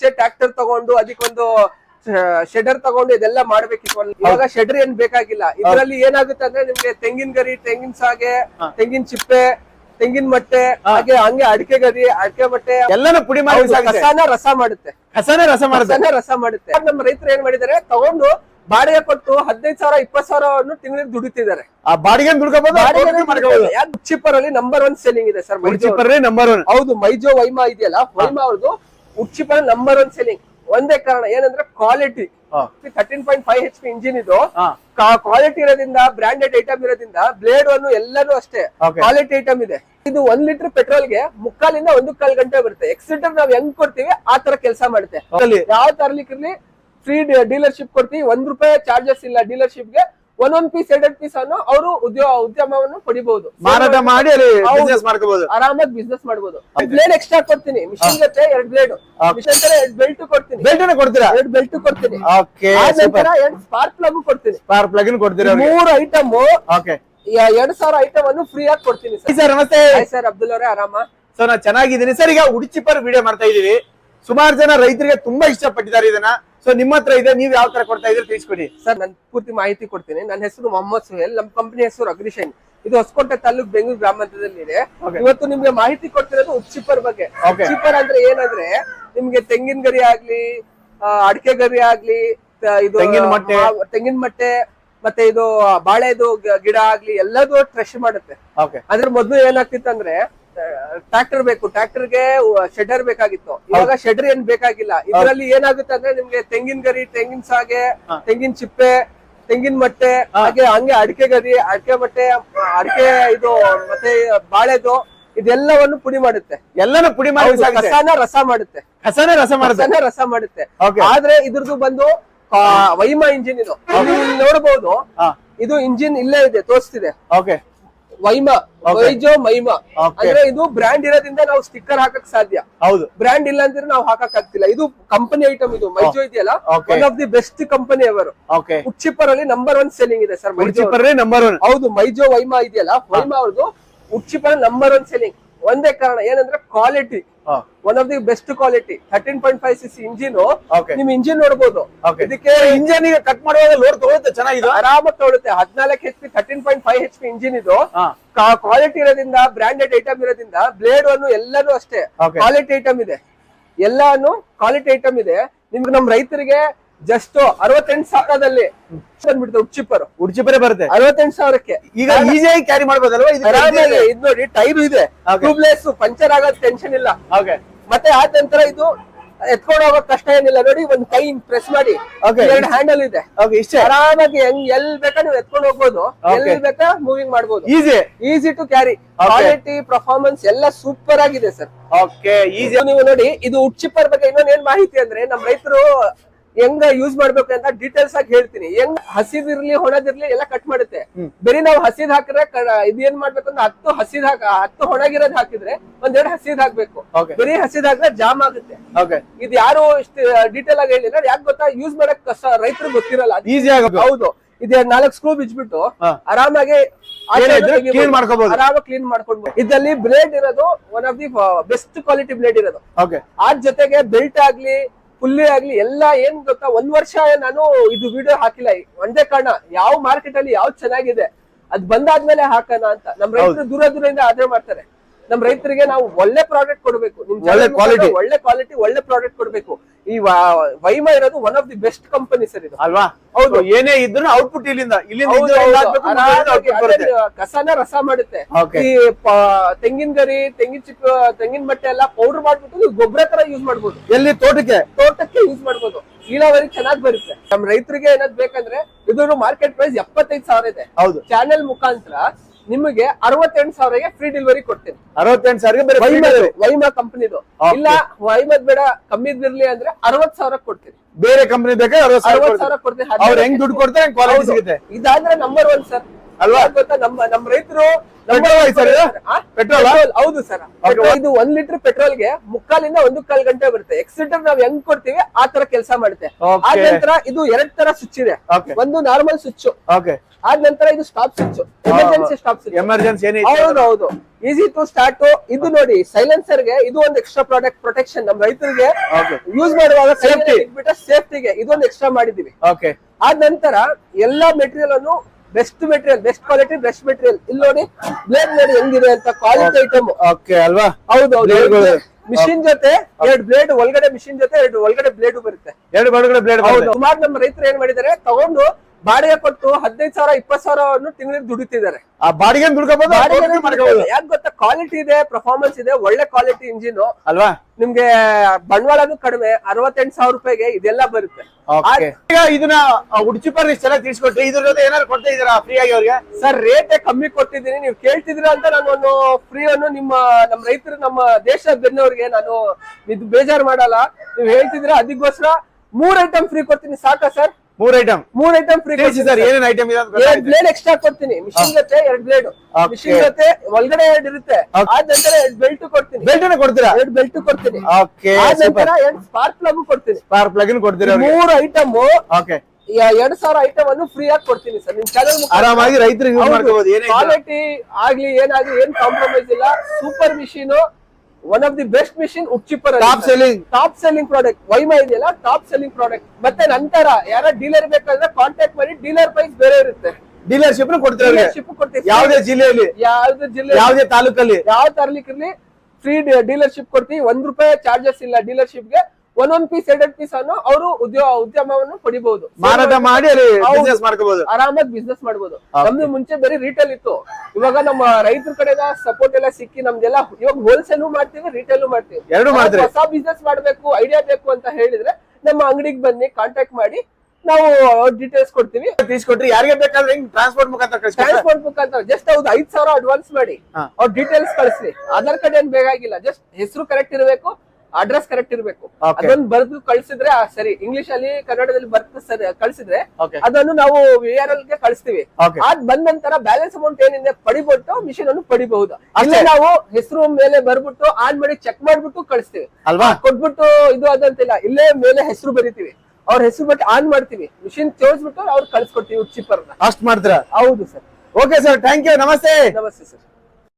ಮುಂಚೆ ಟ್ರಾಕ್ಟರ್ ತಗೊಂಡು ಅದಕ್ಕೊಂದು ಶೆಡರ್ ತಗೊಂಡು ಇದೆಲ್ಲ ಮಾಡ್ಬೇಕಿತ್ತು. ಇವಾಗ ಶೆಡರ್ ಏನ್ ಬೇಕಾಗಿಲ್ಲ. ಇದರಲ್ಲಿ ಏನಾಗುತ್ತೆ ಅಂದ್ರೆ ನಿಮ್ಗೆ ತೆಂಗಿನ ಗರಿ ತೆಂಗಿನ ಸಾಗೆ ತೆಂಗಿನ ಚಿಪ್ಪೆ ತೆಂಗಿನ ಮಟ್ಟೆ ಹಾಗೆ ಹಂಗೆ ಅಡಿಕೆ ಗರಿ ಅಡಿಕೆ ಮಟ್ಟೆ ಎಲ್ಲಾನು ಪುಡಿ ಮಾಡಿ ರಸನ ರಸ ಮಾಡುತ್ತೆ. ಕಸನೇ ರಸ ಮಾಡುತ್ತೆ. ರಸ ಮಾಡುತ್ತೆ. ನಮ್ಮ ರೈತರು ಏನ್ ಮಾಡಿದ್ದಾರೆ ತಗೊಂಡು ಬಾಡಿಗೆ ಕೊಟ್ಟು ಹದಿನೈದು ಸಾವಿರ ಇಪ್ಪತ್ತು ಸಾವಿರವನ್ನು ತಿಂಗಳಿಗೆ ದುಡಿತಿದ್ದಾರೆ. ಆ ಬಾಡಿಗೆ ದುಡ್ಕೋಬಹುದು ಚಿಪ್ಪರ್ ಅಲ್ಲಿ ನಂಬರ್ ಒನ್ ಸೆಲ್ಲಿಂಗ್ ಇದೆ ಸರ್ ಚಿಪ್ಪರ್ರೆ ನಂಬರ್ ಒನ್ ಹೌದು ಮೈಜೋ ವೈಮಾ ಇದೆಯಲ್ಲ ವೈಮಾ ಅವ್ರದ್ದು ಉಚ್ಚಿಪರ ನಂಬರ್ ಒನ್ ಸೆಲ್ಲಿಂಗ್ ಒಂದೇ ಕಾರಣ ಏನಂದ್ರೆ quality thirteen point five H P engine ಇದು. ಕ್ವಾಲಿಟಿ ಇರೋದ್ರಿಂದ ಬ್ರಾಂಡೆಡ್ ಐಟಮ್ ಇರೋದ್ರಿಂದ ಬ್ಲೇಡ್ ಅನ್ನು ಎಲ್ಲರೂ ಅಷ್ಟೇ. ಕ್ವಾಲಿಟಿ ಐಟಮ್ ಇದೆ. ಇದು ಒಂದ್ ಲೀಟರ್ ಪೆಟ್ರೋಲ್ಗೆ ಮುಕ್ಕಾಲಿಂದ ಒಂದು ಕಾಲ್ ಗಂಟೆ ಬರುತ್ತೆ. ಎಕ್ಸ್ ಲೀಟರ್ ನಾವ್ ಹೆಂಗ್ ಕೊಡ್ತೀವಿ ಆ ತರ ಕೆಲಸ ಮಾಡುತ್ತೆ. ಯಾವ ತರ್ಲಿಕ್ಕಿರ್ಲಿ ಫ್ರೀ ಡೀಲರ್ಶಿಪ್ ಕೊಡ್ತೀವಿ. ಒಂದ್ ರೂಪಾಯಿ ಚಾರ್ಜಸ್ ಇಲ್ಲ ಡೀಲರ್ಶಿಪ್ಗೆ ಒಂದೊಂದ್ ಪೀಸ್ ಎರಡ್ ಪೀಸ್ ಅನ್ನು ಅವರು ಉದ್ಯೋಗ ಉದ್ಯಮವನ್ನು ಪಡಿಬಹುದು ಮಾರಾಟ ಮಾಡಿ ಮಾಡ್ಕೋಬಹುದು ಆರಾಮಾಗಿ ಬಿಸ್ನೆಸ್ ಮಾಡಬಹುದು ಬ್ಲೇಡ್ ಎಕ್ಸ್ಟ್ರಾ ಕೊಡ್ತೀನಿ. ಮಿಷಿನ್ ಜೊತೆ ಎರಡ್ ಬ್ಲೇಡ್ ಮಿಷನ್ ತರ ಎರಡ್ ಬೆಲ್ಟ್ ಕೊಡ್ತೀನಿ. ಬೆಲ್ಟ್ ಕೊಡ್ತೀರಾ? ಎರಡ್ ಬೆಲ್ಟ್ ಕೊಡ್ತೀನಿ. ನಂತರ ಎರಡ್ ಸ್ಪಾರ್ಕ್ ಪ್ಲಗ್ ಕೊಡ್ತೀನಿ. ಸ್ಪಾರ್ಕ್ ಪ್ಲಗ್ ಕೊಡ್ತೀರಾ ಮೂರು ಐಟಮ್ ಓಕೆ ಎರಡ್ ಸಾವಿರ ಐಟಮ್ ಅನ್ನು ಫ್ರೀ ಆಗಿ ಕೊಡ್ತೀನಿ ಸರ್ ಸರ್ ನಮಸ್ತೆ. ಸರ್ ಅಬ್ದುಲ್ ಅವರೇ ಆರಾಮ? ಸೊ ನಾ ಚೆನ್ನಾಗಿದ್ದೀನಿ. ಸರ್ ಈಗ ಉಡುಚಿಪರ್ ವಿಡಿಯೋ ಮಾಡ್ತಾ ಇದೀವಿ ಸುಮಾರು ಜನ ರೈತರಿಗೆ ತುಂಬಾ ಇಷ್ಟಪಟ್ಟಿದ್ದಾರೆ ಇದನ್ನ. ಸೊ ನಿಮ್ಮ ಹತ್ರ ಇದೆ ನೀವ್ ಯಾವ ತರ ಕೊಡ್ತಾ ಇದ್ರೆ ತಿಳಿಸ್ಕೊಡಿ. ಸರ್ ನನ್ ಪೂರ್ತಿ ಮಾಹಿತಿ ಕೊಡ್ತೀನಿ. ನನ್ನ ಹೆಸರು ಮೊಹಮ್ಮದ್ ಸುಹೇಲ್ ನಮ್ಮ ಕಂಪನಿ ಹೆಸರು ಅಗ್ರಿಶೈನ್ ಇದು ಹೊಸಕೋಟೆ ತಾಲೂಕ್ ಬೆಂಗಳೂರು ಗ್ರಾಮಾಂತರದಲ್ಲಿ ಇದೆ ಇವತ್ತು ನಿಮ್ಗೆ ಮಾಹಿತಿ ಕೊಡ್ತಿರೋದು ಉಚ್ಚಿಪ್ಪರ್ ಬಗ್ಗೆ. Okay. ಅಂದ್ರೆ ಏನಂದ್ರೆ ನಿಮ್ಗೆ ತೆಂಗಿನ ಗರಿ ಆಗ್ಲಿ ಅಡಿಕೆ ಗರಿ ಆಗ್ಲಿ ಇದು ತೆಂಗಿನ ಮಟ್ಟೆ. ಮತ್ತೆ ಇದು ಬಾಳೆದು ಗಿಡ ಆಗ್ಲಿ ಎಲ್ಲದೂ ಟ್ರೆಶ್ ಮಾಡುತ್ತೆ. ಅದ್ರ ಮೊದಲು ಏನಾಗ್ತಿತ್ತು ಅಂದ್ರೆ ಟ್ರ್ಯಾಕ್ಟರ್ ಬೇಕು ಟ್ರಾಕ್ಟರ್ಗೆ ಶೆಡರ್ ಬೇಕಾಗಿತ್ತು. ಇವಾಗ ಶೆಡರ್ ಏನ್ ಬೇಕಾಗಿಲ್ಲ. ಇದರಲ್ಲಿ ಏನಾಗುತ್ತೆ ಅಂದ್ರೆ ನಿಮ್ಗೆ ತೆಂಗಿನ ಗರಿ ತೆಂಗಿನ ಸಾಗೆ ತೆಂಗಿನ ಚಿಪ್ಪೆ ತೆಂಗಿನ ಮಟ್ಟೆ ಹಾಗೆ ಹಂಗೆ ಅಡಿಕೆ ಗರಿ ಅಡಿಕೆ ಮಟ್ಟೆ ಅಡಿಕೆ ಇದು ಮತ್ತೆ ಬಾಳೆದು ಇದೆಲ್ಲವನ್ನು ಪುಡಿ ಮಾಡುತ್ತೆ. ಎಲ್ಲಾನು ಪುಡಿ ಮಾಡಿ ಕಸನ ರಸ ಮಾಡುತ್ತೆ. ಹಸನ ರಸ ಮಾಡುತ್ತೆ. ರಸ ಮಾಡುತ್ತೆ. ಆದ್ರೆ ಇದ್ರದ್ದು ಬಂದು ವೈಮಾ ಇಂಜಿನ್ ಇದು. ನೋಡಬಹುದು ಇದು ಇಂಜಿನ್ ಇಲ್ಲೇ ಇದೆ ತೋರಿಸ್ತಿದೆ. ಓಕೆ ವೈಮಾ ವೈಜೋ ಮೈಮಾ. ಅಂದ್ರೆ ಇದು ಬ್ರ್ಯಾಂಡ್ ಇರೋದ್ರಿಂದ ನಾವು ಸ್ಟಿಕ್ಕರ್ ಹಾಕಕ್ ಸಾಧ್ಯ. ಹೌದು. ಬ್ರ್ಯಾಂಡ್ ಇಲ್ಲ ಅಂದ್ರೆ ನಾವು ಹಾಕಕ್ ಆಗ್ತಿಲ್ಲ. ಇದು ಕಂಪನಿ ಐಟಮ್ ಇದು ಮೈಜೋ ಇದೆಯಲ್ಲ? Okay. One of the best company ಅವರು ಉಚ್ಚಿಪ್ಪರ್ ಅಲ್ಲಿ ನಂಬರ್ ಒನ್ ಸೆಲ್ಲಿಂಗ್ ಇದೆ ಸರ್ ಮೈಜೋ ಉಡಿಚಿಪ್ಪರ್ರೆ ನಂಬರ್ ಒನ್ ಹೌದು ಮೈಜೋ ವೈಮಾ ಇದೆಯಲ್ಲ ವೈಮಾ ಅವ್ರದ್ದು ಉಚ್ಚಿಪ್ಪರ್ ನಂಬರ್ ಒನ್ ಸೆಲ್ಲಿಂಗ್ ಒಂದೇ ಕಾರಣ ಏನಂದ್ರೆ quality one of the best quality thirteen point five C C engine ನಿಮ್ ಇಂಜಿನ್ ನೋಡಬಹುದು ಇದಕ್ಕೆ ಇಂಜಿನ್ ಈಗ ಕಟ್ ಮಾಡುವಾಗ ಲೋಡ್ ತಗೊಳುತ್ತೆ ಚೆನ್ನಾಗಿದೆ? ಆರಾಮಾಗಿ ತಗೊಳುತ್ತೆ. ಹದಿನಾಲ್ಕು H P thirteen point five H P engine ಇದು. ಕ್ವಾಲಿಟಿ ಇರೋದ್ರಿಂದ ಬ್ರಾಂಡೆಡ್ ಐಟಮ್ ಇರೋದ್ರಿಂದ ಬ್ಲೇಡ್ ಅನ್ನು ಎಲ್ಲಾನು ಅಷ್ಟೇ. ಕ್ವಾಲಿಟಿ ಐಟಮ್ ಇದೆ. ಎಲ್ಲಾನು ಕ್ವಾಲಿಟಿ ಐಟಮ್ ಇದೆ. ನಿಮ್ಗೆ ನಮ್ ರೈತರಿಗೆ ಜಸ್ಟ್ ಅರವತ್ತೆಂಟು ಸಾವಿರದಲ್ಲಿ ಬಂದ್ಬಿಡ್ತು ಉಚ್ಚಿಪ್ಪರು ಉಡಿಚಿಪ್ಪರೇ ಬರುತ್ತೆ. ಅರವತ್ತೆಂಟು ಸಾವಿರಕ್ಕೆ. ಈಗ ಈಸಿಯಾಗಿ ಕ್ಯಾರಿ ಮಾಡ್ಬೋದಲ್ವಾ? ಇದು ನೋಡಿ ಟೈರ್ ಇದೆ. ಟ್ಯೂಬ್ಲೆಸ್ ಪಂಚರ್ ಆಗೋದ್ ಟೆನ್ಷನ್ ಇಲ್ಲ. ಓಕೆ ಮತ್ತೆ ಆ ನಂತರ ಇದು ಎತ್ಕೊಂಡು ಹೋಗೋ ಕಷ್ಟ ಏನಿಲ್ಲ. ನೋಡಿ ಒಂದ್ ಕೈ ಪ್ರೆಸ್ ಮಾಡಿ. ಎರಡು ಹ್ಯಾಂಡಲ್ ಇದೆ. ಇಷ್ಟೇ. ಆರಾಮಾಗಿ ಹೆಂಗ್ ಎಲ್ ಬೇಕಾ ನೀವು ಎತ್ಕೊಂಡು ಹೋಗ್ಬೋದು. ಎಲ್ಲಿ ಎಲ್ ಬೇಕಾ ಮೂವಿಂಗ್ ಮಾಡ್ಬೋದು. Easy easy to carry quality performance ಎಲ್ಲ ಸೂಪರ್ ಆಗಿದೆ ಸರ್ ಓಕೆ ಈಸಿ ನೀವು ನೋಡಿ ಇದು ಉಚ್ಚಿಪ್ಪರ್ ಬಗ್ಗೆ ಇನ್ನೊಂದ್ ಏನ್ ಮಾಹಿತಿ ಅಂದ್ರೆ ನಮ್ ರೈತರು ಹೆಂಗ ಯೂಸ್ ಮಾಡ್ಬೇಕು ಅಂತ ಡೀಟೇಲ್ಸ್ ಆಗಿ ಹೇಳ್ತೀನಿ. ಹೆಂಗ್ ಹಸಿದಿರ್ಲಿ ಹೊಣದಿರ್ಲಿ ಎಲ್ಲ ಕಟ್ ಮಾಡುತ್ತೆ. ಬರೀ ನಾವು ಹಸಿದ್ ಹಾಕಿದ್ರೆ ಇದೇನ್ ಮಾಡ್ಬೇಕು ಅಂದ್ರೆ ಹತ್ತು ಹಸಿದ್ ಹಾಕ ಹತ್ತು ಹೊಣಗಿರೋದ್ ಹಾಕಿದ್ರೆ ಒಂದೆರಡು ಹಸಿದ್ ಹಾಕ್ಬೇಕು. ಬರೀ ಹಸಿದ್ ಹಾಕಿದ್ರೆ ಜಾಮ್ ಆಗುತ್ತೆ. ಇದು ಯಾರು ಇಷ್ಟು ಡೀಟೇಲ್ ಆಗಿ ಹೇಳಿಲ್ಲ. ಯಾಕೆ ಗೊತ್ತಾ? ಯೂಸ್ ಮಾಡಕ್ ಕಷ್ಟ ರೈತರು ಗೊತ್ತಿರಲ್ಲ. ಈಸಿ ಆಗುತ್ತೆ. ಹೌದು. ಇದು ನಾಲ್ಕು ಸ್ಕ್ರೂ ಬಿಚ್ಬಿಟ್ಟು. ಆರಾಮಾಗಿ. ಆರಾಮಾಗಿ ಕ್ಲೀನ್ ಮಾಡ್ಕೊಡ್ಬೋದು. ಇದರಲ್ಲಿ ಬ್ಲೇಡ್ ಇರೋದು one of the best quality blade ಇರೋದು. ಅದ್ ಜೊತೆಗೆ ಬೆಲ್ಟ್ ಆಗ್ಲಿ ಪುಲ್ಲಿ ಆಗ್ಲಿ ಎಲ್ಲ ಏನ್ ಗೊತ್ತಾ? ಒಂದ್ ವರ್ಷ ನಾನು ಇದು ವಿಡಿಯೋ ಹಾಕಿಲ್ಲ. ಒಂದೇ ಕಾರಣ ಯಾವ ಮಾರ್ಕೆಟ್ ಅಲ್ಲಿ ಯಾವ್ದು ಚೆನ್ನಾಗಿದೆ ಅದ್ ಬಂದಾದ್ಮೇಲೆ ಹಾಕೋಣ ಅಂತ. ನಮ್ ರೈತರು ದೂರ ದೂರದಿಂದ ಆದ್ರೆ ಮಾಡ್ತಾರೆ. ನಮ್ ರೈತರಿಗೆ ನಾವು ಒಳ್ಳೆ ಪ್ರಾಡಕ್ಟ್ ಕೊಡ್ಬೇಕು. ನಿಮ್ ಒಳ್ಳೆ ಕ್ವಾಲಿಟಿ ಒಳ್ಳೆ ಕ್ವಾಲಿಟಿ ಒಳ್ಳೆ ಪ್ರಾಡಕ್ಟ್ ಕೊಡ್ಬೇಕು. ಈ ವೈಮ ಇರೋದು one of the best company sir ಇದು. ಅಲ್ವಾ? ಹೌದು. ಏನೇ ಇದ್ರು ಔಟ್ಪುಟ್ ಇಲ್ಲಿಂದ. ಇಲ್ಲಿಂದ ಕಸನ ರಸ ಮಾಡುತ್ತೆ. ಈ ತೆಂಗಿನ ಗರಿ ತೆಂಗಿನ ಚಿಕ್ಕ ತೆಂಗಿನ ಬಟ್ಟೆ ಎಲ್ಲ ಪೌಡರ್ ಮಾಡ್ಬಿಟ್ಟು ಗೊಬ್ಬರ ತರ ಯೂಸ್ ಮಾಡ್ಬೋದು. ಎಲ್ಲಿ? ತೋಟಕ್ಕೆ? ತೋಟಕ್ಕೆ ಯೂಸ್ ಮಾಡ್ಬೋದು. ಇಳುವರಿ ಚೆನ್ನಾಗಿ ಬರುತ್ತೆ. ನಮ್ ರೈತರಿಗೆ ಏನಾದ್ ಬೇಕಂದ್ರೆ ಇದು ಮಾರ್ಕೆಟ್ ಪ್ರೈಸ್ ಎಪ್ಪತ್ತೈದು ಸಾವಿರ ಇದೆ. ಹೌದು. ಚಾನೆಲ್ ಮುಖಾಂತರ ನಿಮಗೆ ಅರವತ್ತೆಂಟು ಸಾವಿರಗೆ ಫ್ರೀ ಡೆಲಿವರಿ ಕೊಡ್ತೀನಿ. ಅರವತ್ತೆಂಟು ಸಾವಿರ ವೈಮಾ ವೈಮಾ ಕಂಪನಿದು. ಇಲ್ಲ ವೈಮದ್ ಬೇಡ ಕಮ್ಮಿ ಇರ್ಲಿ ಅಂದ್ರೆ ಅರವತ್ ಸಾವಿರ ಕೊಡ್ತೀನಿ. ಬೇರೆ ಕಂಪನಿ ಬೇಕಾದ್ರೆ ಸಾವಿರ ಅರವತ್. ಸಾವಿರ ಕೊಡ್ತೀನಿ. ಅವ್ರು ಹೆಂಗ್ ದುಡ್ಡು ಕೊಡ್ತಾರೆ ಕ್ವಾಲಿಟಿ ಸಿಗುತ್ತೆ. ಇದಾದ್ರೆ ನಂಬರ್ ಒನ್ ಸರ್ ಅಲ್ವಾ? ಗೊತ್ತಾ? ನಮ್ಮ ನಮ್ಮ ರೈತರು ಆ? ಹೌದು ಸರ್. ಇದು ಒಂದ್ ಲೀಟರ್ ಪೆಟ್ರೋಲ್ಗೆ ಮುಕ್ಕಾಲಿಂದ ಒಂದು ಕಾಲ್ ಗಂಟೆ ಬರುತ್ತೆ. ಎಕ್ಸಿಟರ್ ನಾವ್ ಹೆಂಗ್ ಕೊಡ್ತೀವಿ ಆ ತರ ಕೆಲಸ ಮಾಡುತ್ತೆ. ಆದ ನಂತರ ಇದು ಎರಡ್ ತರ ಸ್ವಿಚ್ ಇದೆ. ಒಂದು ನಾರ್ಮಲ್ ಸ್ವಿಚ್ ಓಕೆ ಆದ ನಂತರ ಇದು stop switch emergency stop switch emergency ಹೌದು ಹೌದು. ಈಸಿ ಟು ಸ್ಟಾರ್ಟ್ ಇದು ನೋಡಿ ಸೈಲೆನ್ಸರ್ಗೆ ಇದು ಒಂದು ಎಕ್ಸ್ಟ್ರಾ ಪ್ರಾಡಕ್ಟ್ ಪ್ರೊಟೆಕ್ಷನ್ ನಮ್ ರೈತರಿಗೆ ಯೂಸ್ ಮಾಡುವಾಗ ಸೇಫ್ಟಿ ಸೇಫ್ಟಿಗೆ ಇದೊಂದು ಎಕ್ಸ್ಟ್ರಾ ಮಾಡಿದೀವಿ ಓಕೆ ಆದ ನಂತರ ಎಲ್ಲಾ ಮೆಟೀರಿಯಲ್ ಅನ್ನು best material best quality best material ಇಲ್ಲಿ ನೋಡಿ ಬ್ಲೇಡ್ ನೋಡಿ ಹೆಂಗಿದೆ ಅಂತ ಕ್ವಾಲಿಟಿ ಐಟಮ್ ಓಕೆ ಅಲ್ವಾ? ಹೌದು ಹೌದು. ಮಿಷಿನ್ ಜೊತೆ ಎರಡು ಬ್ಲೇಡ್ ಒಳಗಡೆ ಮಿಷಿನ್ ಜೊತೆ ಎರಡು ಒಳಗಡೆ ಬ್ಲೇಡ್ ಬರುತ್ತೆ. ಎರಡು ಒಳಗಡೆ ಬ್ಲೇಡ್ ಹೌದು. ಸುಮಾರು ನಮ್ಮ ರೈತರು ಏನ್ ಮಾಡಿದ್ದಾರೆ ತಗೊಂಡು ಬಾಡಿಗೆ ಕೊಟ್ಟು ಹದಿನೈದು ಸಾವಿರ ಇಪ್ಪತ್ತು ಸಾವಿರವನ್ನು ತಿಂಗಳಿಗೆ ದುಡಿತಿದ್ದಾರೆ. ಆ ಬಾಡಿಗೆ ದುಡ್ಕೋಬಹುದು ಯಾಕೆ ಗೊತ್ತಾ? ಕ್ವಾಲಿಟಿ ಇದೆ ಪರ್ಫಾರ್ಮೆನ್ಸ್ ಇದೆ ಒಳ್ಳೆ ಕ್ವಾಲಿಟಿ ಇಂಜಿನ್ ಅಲ್ವಾ? ನಿಮ್ಗೆ ಬಂಡವಾಳನು ಕಡಿಮೆ ಅರವತ್ತೆಂಟು ಸಾವಿರ ರೂಪಾಯಿಗೆ ಇದೆಲ್ಲ ಬರುತ್ತೆ. ಈಗ ಇದನ್ನ ಉಡುಚಿಪರ್ ಚೆನ್ನಾಗಿ ತಿಳಿಸ್ಕೊಟ್ರಿ ಇದ್ರ ಜೊತೆ ಏನಾದ್ರು ಕೊಡ್ತಾ ಇದೀರಾ ಫ್ರೀ ಆಗಿ ಅವ್ರಿಗೆ? ಸರ್ ರೇಟ್ ಕಮ್ಮಿ ಕೊಟ್ಟಿದ್ದೀನಿ. ನೀವು ಕೇಳ್ತಿದ್ದೀರಾ ಅಂತ ನಾನು ಒಂದು ಫ್ರೀ ಅನ್ನು ನಿಮ್ಮ ನಮ್ಮ ರೈತರು ನಮ್ಮ ದೇಶ ಬೆನ್ನವ್ರಿಗೆ ನಾನು ಇದು ಬೇಜಾರು ಮಾಡಲ್ಲ. ನೀವು ಹೇಳ್ತಿದ್ರೆ ಅದಕ್ಕೋಸ್ಕರ ಮೂರ್ ಐಟಮ್ ಫ್ರೀ ಕೊಡ್ತೀನಿ. ಸಾಕಾ ಸರ್? ಮೂರ್ ಐಟಮ್ ಮೂರ್ ಐಟಮ್ ಫ್ರೀ ಸರ್ ಏನೇನ್ ಐಟಮ್ ಇದೆ ಎರಡು ಬ್ಲೇಡ್ ಎಕ್ಸ್ಟ್ರಾ ಕೊಡ್ತೀನಿ. ಮಿಷಿನ್ ಜೊತೆ ಎರಡು ಬ್ಲೇಡ್. ಮಿಷಿನ್ ಜೊತೆ ಒಳಗಡೆ ಎರಡು ಇರುತ್ತೆ. ಆ ಆದ ನಂತರ ಎರಡ್ ಬೆಲ್ಟ್ ಕೊಡ್ತೀನಿ. ಬೆಲ್ಟ್ ಕೊಡ್ತೀರಾ? ಎರಡು ಬೆಲ್ಟ್ ಕೊಡ್ತೀನಿ. ಓಕೆ ಆದ ನಂತರ ಎರಡ್ ಸ್ಪಾರ್ಕ್ ಪ್ಲಗ್ ಕೊಡ್ತೀನಿ. ಸ್ಪಾರ್ಕ್ ಪ್ಲಗ್ ಕೊಡ್ತೀರಾ ಮೂರು ಐಟಮ್ ಓಕೆ ಎರಡ್ ಸಾವಿರ ಐಟಮ್ ಅನ್ನು ಫ್ರೀ ಆಗಿ ಕೊಡ್ತೀನಿ ಸರ್. ನಿಮ್ ಚಾನಲ್ ಆರಾಮಾಗಿ ರೈತರಿಗೆ. ಕ್ವಾಲಿಟಿ ಆಗ್ಲಿ ಏನಾಗ್ಲಿ ಏನ್ ಕಾಂಪ್ರಮೈಸ್ ಇಲ್ಲ. Super machine one of the best machine ಉಚ್ಚಿಪರ್ top selling top selling product ವೈಮಾ ಇದೆಯಲ್ಲ? ಟಾಪ್ ಸೆಲ್ಲಿಂಗ್ ಪ್ರಾಡಕ್ಟ್ ಮತ್ತೆ ನಂತರ ಯಾರ ಡೀಲರ್ ಬೇಕಾದ್ರೆ ಕಾಂಟ್ಯಾಕ್ಟ್ ಮಾಡಿ ಡೀಲರ್ ಪ್ರೈಸ್ ಬೇರೆ ಇರುತ್ತೆ. ಡೀಲರ್ಶಿಪ್ ಕೊಡ್ತಾರೆ ಯಾವುದೇ ಜಿಲ್ಲೆಯಲ್ಲಿ. ಯಾವ್ದೇ ಜಿಲ್ಲೆ ಯಾವುದೇ ತಾಲೂಕಲ್ಲಿ. ಯಾವ ತಾಲೂಕಲ್ಲಿ ಫ್ರೀ ಡೀಲರ್ಶಿಪ್ ಕೊಡ್ತೀವಿ. ಒಂದ್ ರೂಪಾಯಿ ಚಾರ್ಜಸ್ ಇಲ್ಲ ಡೀಲರ್ಶಿಪ್ಗೆ. ಒಂದೊಂದ್ ಪೀಸ್ ಎರಡ್ ಪೀಸ್ ಅನ್ನು ಅವರು ಉದ್ಯೋಗ ಉದ್ಯಮವನ್ನು ಪಡಿಬಹುದು ಮಾರಾಟ ಮಾಡಿ ಮಾಡ್ಕೋಬಹುದು ಆರಾಮಾಗಿ ಬಿಸ್ನೆಸ್ ಮಾಡಬಹುದು. ನಮ್ದು ಮುಂಚೆ ಬರೀ ರಿಟೇಲ್ ಇತ್ತು. ಇವಾಗ ನಮ್ಮ ರೈತರ ಕಡೆ ಸಪೋರ್ಟ್ ಎಲ್ಲ ಸಿಕ್ಕಿ ನಮ್ದೆಲ್ಲ ಇವಾಗ ಹೋಲ್ಸೇಲ್ ಮಾಡ್ತೀವಿ ರಿಟೇಲ್ ಮಾಡ್ತೀವಿ. ಎರಡೂ? ಹೊಸ ಬಿಸ್ನೆಸ್ ಮಾಡ್ಬೇಕು ಐಡಿಯಾ ಬೇಕು ಅಂತ ಹೇಳಿದ್ರೆ ನಮ್ಮ ಅಂಗಡಿಗೆ ಬನ್ನಿ ಕಾಂಟ್ಯಾಕ್ಟ್ ಮಾಡಿ ನಾವು ಡೀಟೇಲ್ಸ್ ಕೊಡ್ತೀವಿ. ತಿಳಿಸ್ಕೊಟ್ರಿ ಯಾರಿಗೆ ಬೇಕಾದ್ರೆ ಹಿಂಗ್ ಟ್ರಾನ್ಸ್ಪೋರ್ಟ್ ಮುಖಾಂತರ ಟ್ರಾನ್ಸ್ಪೋರ್ಟ್ ಮುಖಾಂತರ ಜಸ್ಟ್ ಅವ್ರು ಐದ್ ಸಾವಿರ ಅಡ್ವಾನ್ಸ್ ಮಾಡಿ. ಅವ್ರ ಡೀಟೇಲ್ಸ್ ಕಳಿಸಿ. ಆಧಾರ್ ಕಾರ್ಡ್ ಏನ್ ಬೇಕಾಗಿಲ್ಲ ಜಸ್ಟ್ ಹೆಸರು ಕರೆಕ್ಟ್ ಇರಬೇಕು ಅಡ್ರೆಸ್ ಕರೆಕ್ಟ್ ಇರಬೇಕು. ಅದನ್ನ ಬರೆದು ಕಳ್ಸಿದ್ರೆ ಸರಿ ಇಂಗ್ಲಿಷ್ ಅಲ್ಲಿ ಕನ್ನಡದಲ್ಲಿ ಬರ್ದು ಸರಿ ಕಳ್ಸಿದ್ರೆ. ಅದನ್ನು ನಾವು ವಿ ಆರ್ ಎಲ್ಗೆ ಕಳಿಸ್ತೀವಿ. ಅದ್ ಬಂದ ನಂತರ ಬ್ಯಾಲೆನ್ಸ್ ಅಮೌಂಟ್ ಏನಿದೆ ಪಡಿಬಿಟ್ಟು ಮಿಷಿನ್ ಅನ್ನು ಪಡಿಬಹುದು. ಅಲ್ಲಿ ನಾವು ಹೆಸರು ಮೇಲೆ ಬರ್ಬಿಟ್ಟು ಆನ್ ಮಾಡಿ ಚೆಕ್ ಮಾಡ್ಬಿಟ್ಟು ಕಳಿಸ್ತೀವಿ. ಅಲ್ವಾ? ಕೊಟ್ಬಿಟ್ಟು ಇದು ಅದಂತಿಲ್ಲ ಇಲ್ಲೇ. ಮೇಲೆ ಹೆಸರು ಬರಿತೀವಿ. ಅವ್ರ ಹೆಸರು ಬಿಟ್ಟು ಆನ್ ಮಾಡ್ತೀವಿ. ಮಿಷಿನ್ ತೋರಿಸ್ಬಿಟ್ಟು ಅವ್ರು ಕಳ್ಸ್ಕೊಡ್ತೀವಿ ಚಿಪ್ಪರ್ ಅಷ್ಟ್ ಮಾಡ್ತೀರಾ? ಹೌದು sir. Okay sir thank you ನಮಸ್ತೆ. ನಮಸ್ತೆ ಸರ್.